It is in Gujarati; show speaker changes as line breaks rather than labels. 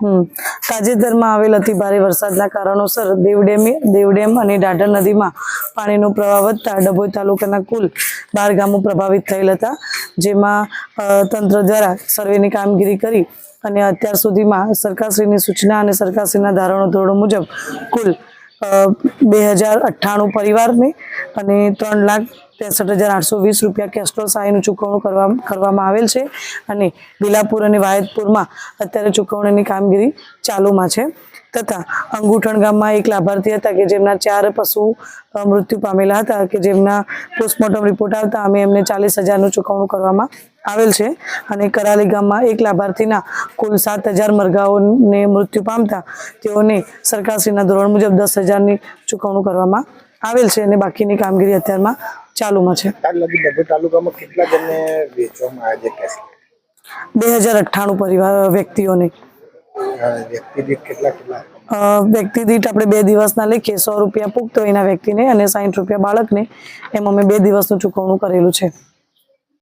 તાજેતરમાં આવેલ અતિ ભારે વરસાદના કારણોસર દેવડેમ દેવડેમ અને ડાઢર નદીમાં પાણીનો પ્રવાહ વધતા ડભોઈ તાલુકાના કુલ બાર ગામો પ્રભાવિત થયેલ હતા, જેમાં તંત્ર દ્વારા સર્વેની કામગીરી કરી અને અત્યાર સુધીમાં સરકારશ્રીની સૂચના અને સરકારશ્રીના ધારણો ધોરણો મુજબ કુલ બે હજાર અઠ્ઠાણું પરિવારને અને ત્રણ લાખ ત્રેસઠ હજાર આઠસો વીસ રૂપિયા કેસ્ટ્રોલ સહાયનું ચૂકવણું કરવા કરવામાં આવેલ છે. અને બિલાપુર અને વાયદપુરમાં અત્યારે ચૂકવણીની કામગીરી ચાલુમાં છે. તથા અંગુઠણ ગામમાં એક લાભાર્થી હતા કે જેમના ચાર પશુ મૃત્યુ પામેલા હતા કે જેમના પોસ્ટમોર્ટમ રિપોર્ટ આવતા અમે એમને ચાલીસ હજારનું ચૂકવણું કરવામાં આવેલ છે. અને કરાલી ગામમાં એક લાભાર્થીના કુલ સાત હજાર મરઘાઓને મૃત્યુ પામતા તેઓને સરકારશ્રીના ધોરણ મુજબ દસ હજારની ચૂકવણું કરવામાં આવેલ છે અને બાકીની કામગીરી અત્યારમાં ચાલુમાં છે. બે હજાર અઠ્ઠાણું પરિવાર વ્યક્તિઓને. વ્યક્તિ દીઠ આપણે બે દિવસના લેખીએ સો રૂપિયા પૂગતો એના વ્યક્તિને અને સાઠ રૂપિયા બાળકને. એમ અમે બે દિવસનું ચૂકવણું કરેલું છે.